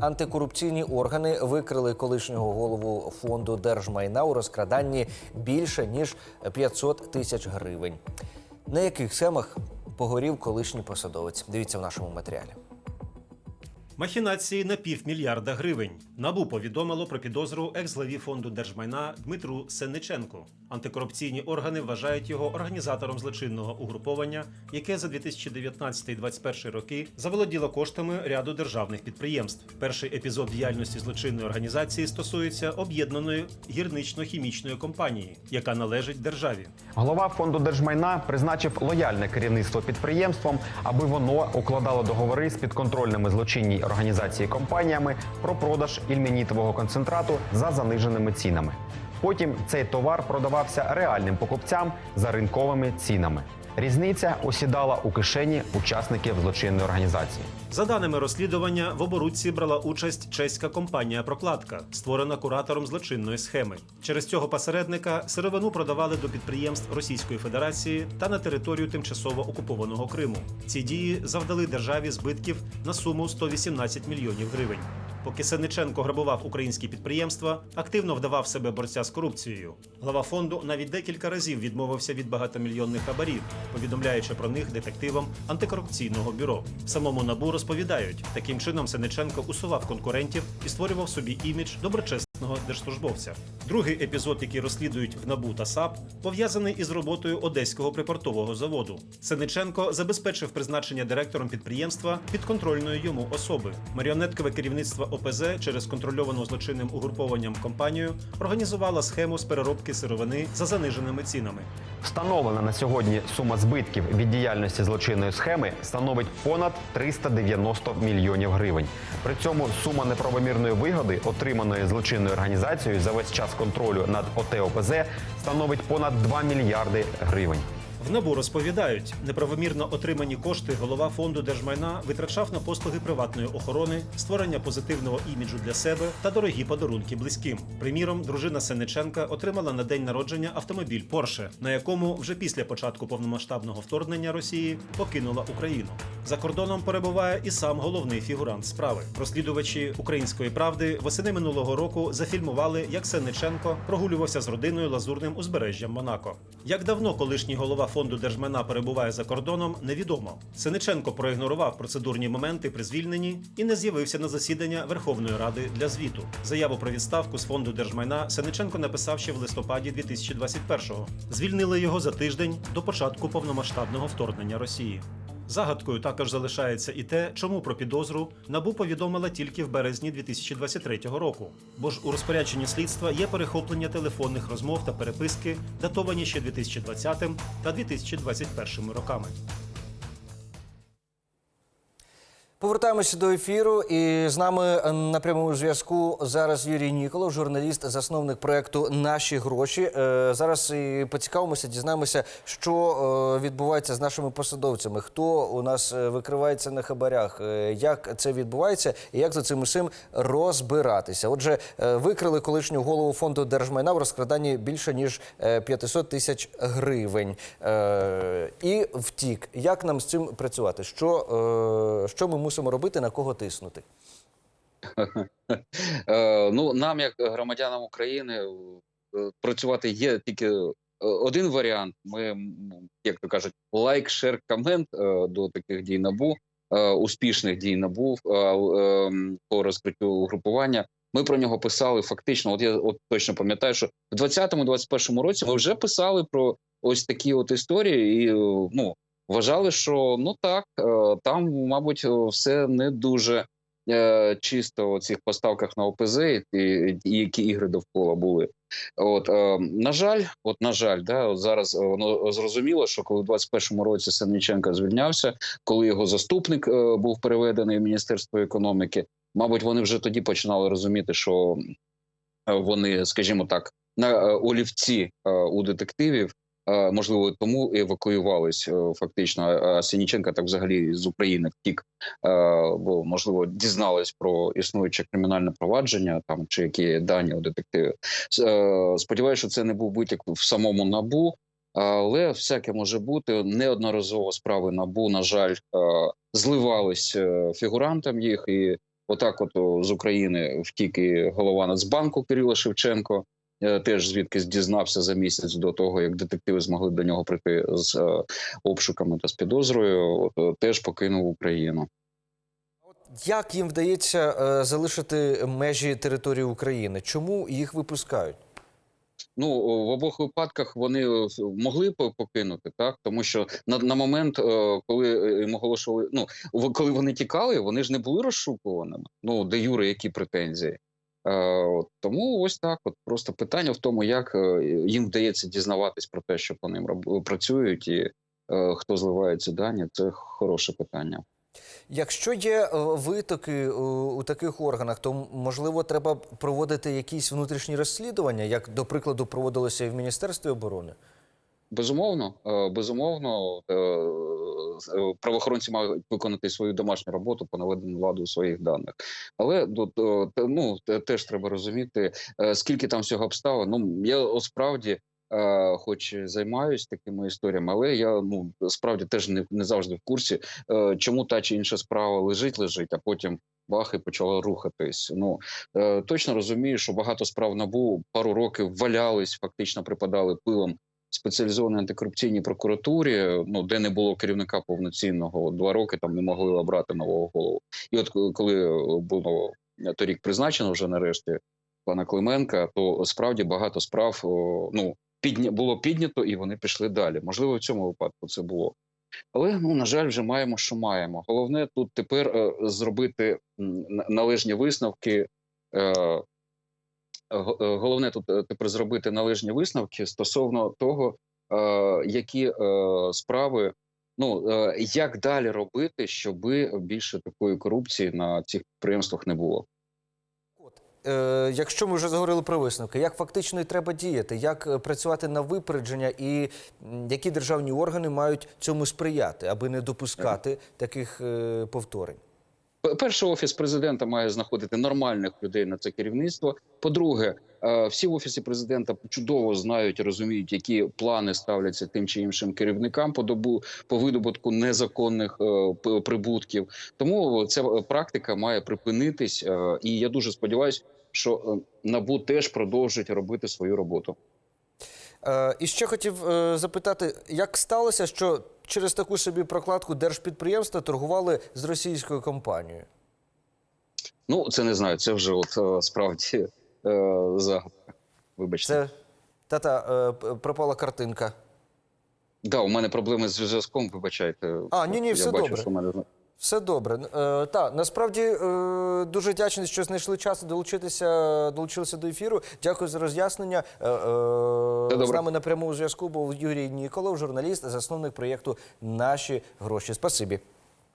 Антикорупційні органи викрили колишнього голову фонду держмайна у розкраданні більше ніж 500 тисяч гривень. На яких схемах погорів колишній посадовець? Дивіться в нашому матеріалі. Махінації на півмільярда гривень. Набу повідомило про підозру екс-главі фонду держмайна Дмитру Сенниченку. Антикорупційні органи вважають його організатором злочинного угруповання, яке за 2019-2021 роки заволоділо коштами ряду державних підприємств. Перший епізод діяльності злочинної організації стосується об'єднаної гірнично-хімічної компанії, яка належить державі. Голова фонду держмайна призначив лояльне керівництво підприємством, аби воно укладало договори з підконтрольними злочинній організації компаніями про продаж ільменітового концентрату за заниженими цінами. Потім цей товар продавався реальним покупцям за ринковими цінами. Різниця осідала у кишені учасників злочинної організації. За даними розслідування, в оборудці брала участь чеська компанія Прокладка, створена куратором злочинної схеми. Через цього посередника сировину продавали до підприємств Російської Федерації та на територію тимчасово окупованого Криму. Ці дії завдали державі збитків на суму 118 мільйонів гривень. Поки Сенниченко грабував українські підприємства, активно вдавав себе борця з корупцією. Глава фонду навіть декілька разів відмовився від багатомільйонних хабарів, повідомляючи про них детективам антикорупційного бюро. Самому набу розповідають, таким чином Сенниченко усував конкурентів і створював собі імідж доброчесного держслужбовця. Другий епізод, який розслідують в набу та САП, пов'язаний із роботою одеського припортового заводу. Сенниченко забезпечив призначення директором підприємства підконтрольної йому особи. Маріонеткове керівництво ОПЗ через контрольовану злочинним угрупованням компанію організувала схему з переробки сировини за заниженими цінами. Встановлена на сьогодні сума збитків від діяльності злочинної схеми становить понад 390 мільйонів гривень. При цьому сума неправомірної вигоди, отриманої злочинною організацією за весь час контролю над ОТ ОПЗ, становить понад 2 мільярди гривень. В НАБУ розповідають, неправомірно отримані кошти голова фонду держмайна витрачав на послуги приватної охорони, створення позитивного іміджу для себе та дорогі подарунки близьким. Приміром, дружина Сенниченка отримала на день народження автомобіль Порше, на якому вже після початку повномасштабного вторгнення Росії покинула Україну. За кордоном перебуває і сам головний фігурант справи. Розслідувачі української правди восени минулого року зафільмували, як Сенниченко прогулювався з родиною лазурним узбережжям Монако. Як давно колишній голова фонду держмайна перебуває за кордоном, невідомо. Сениченко проігнорував процедурні моменти при звільненні і не з'явився на засідання Верховної Ради для звіту. Заяву про відставку з фонду держмайна Сениченко написав ще в листопаді 2021-го. Звільнили його за тиждень до початку повномасштабного вторгнення Росії. Загадкою також залишається і те, чому про підозру набу повідомила тільки в березні 2023 року. Бо ж у розпорядженні слідства є перехоплення телефонних розмов та переписки, датовані ще 2020 та 2021 роками. Повертаємося до ефіру. І з нами на прямому зв'язку зараз Юрій Ніколов, журналіст, засновник проекту Наші гроші. Е, Зараз і поцікавимося, дізнаємося, що е, відбувається з нашими посадовцями, хто у нас е, викривається на хабарях, як це відбувається, і як за цим усім розбиратися. Отже, викрили колишню голову фонду держмайна в розкраданні більше ніж е, 500 тисяч гривень. І втік. Як нам з цим працювати? Що, що ми мусимо робити, на кого тиснути? Е, ну, нам, як громадянам України, е, працювати є тільки е, один варіант. Ми, як то кажуть, лайк, шер, комент до таких дій набу, успішних дій набу е, по розкриттю угрупування. Ми про нього писали фактично. От я от точно пам'ятаю, що в 2020-2021 році ми вже писали про ось такі от історії, і ну вважали, що ну так, е, там, мабуть, все не дуже е, чисто у цих поставках на ОПЗ, і, і які ігри довкола були. От е, на жаль, от на жаль, да, от зараз воно зрозуміло, що коли в 21-му році Сенниченко звільнявся, коли його заступник був переведений в Міністерство економіки, мабуть, вони вже тоді починали розуміти, що вони, скажімо так, на олівці у детективів. Е, Можливо, тому евакуювались е, фактично. А Синіченка так взагалі з України втік, е, бо можливо дізнались про існуюче кримінальне провадження, там чи які дані у детективів. Е, Сподіваюся, що це не був витік в самому набу, але всяке може бути. Неодноразово справи набу, на жаль, зливались фігурантам їх і Отак, от з України втік і голова Нацбанку Кирило Шевченко. Е, Теж звідкись дізнався за місяць до того, як детективи змогли до нього прийти з е, обшуками та з підозрою. Е, теж покинув Україну. Як їм вдається залишити межі території України? Чому їх випускають? Ну в обох випадках вони могли покинути, так тому що на, на момент, коли їм оголошували, ну коли вони тікали, вони ж не були розшукуваними. Ну де юри, які претензії. Е, от, тому ось так. От просто питання в тому, як е, їм вдається дізнаватись про те, що по ним працюють, і е, хто зливає ці дані, це хороше питання. Якщо є е, витоки у таких органах, то можливо треба проводити якісь внутрішні розслідування, як до прикладу проводилося і в Міністерстві оборони. Безумовно, безумовно, правоохоронці мають виконати свою домашню роботу по наведенню ладу своїх даних. Але до- ну, теж треба розуміти, е, скільки там всього обставин. Ну я справді, е, хоч займаюсь такими історіями, але я ну справді теж не, не завжди в курсі, е, чому та чи інша справа лежить, лежить, а потім. Бах і почала рухатись. Ну е, точно розумію, що багато справ набу пару років валялись, фактично припадали пилом спеціалізованій антикорупційній прокуратурі, ну де не було керівника повноцінного, два роки там не могли обрати нового голову. І от коли- коли було торік призначено вже нарешті пана Клименка, то справді багато справ ну підня було піднято, і вони пішли далі. Можливо, в цьому випадку це було. Але ну на жаль, вже маємо, що маємо. Головне тут тепер е, зробити належні висновки. Е, е, головне тут е, тепер зробити належні висновки стосовно того, е, які е, справи, ну е, як далі робити, щоб більше такої корупції на цих підприємствах не було. Е, якщо ми вже заговорили про висновки, як фактично і треба діяти, як е, працювати на випередження, і які державні органи мають цьому сприяти, аби не допускати таких е, повторень? Перший офіс президента має знаходити нормальних людей на це керівництво. По-друге, е, всі в офісі президента чудово знають розуміють, які плани ставляться тим чи іншим керівникам по добу по видобутку незаконних е, прибутків. Тому ця практика має припинитись. е, І я дуже сподіваюся, що набу теж продовжить робити свою роботу. І ще хотів запитати, як сталося, що через таку собі прокладку держпідприємства торгували з російською компанією? Ну це не знаю. Це вже от е, справді е, загадка. Вибачте. Це тата е, пропала картинка. Да, у мене проблеми з зв'язком, вибачайте. А, ні-ні, Я все бачу, добре. що в мене Все добре. Е, та насправді е, дуже вдячний, що знайшли час долучитися, долучилися до ефіру. Дякую за роз'яснення. Е, е, з нами на прямому зв'язку був Юрій Ніколов, журналіст, засновник проєкту Наші гроші. Спасибі.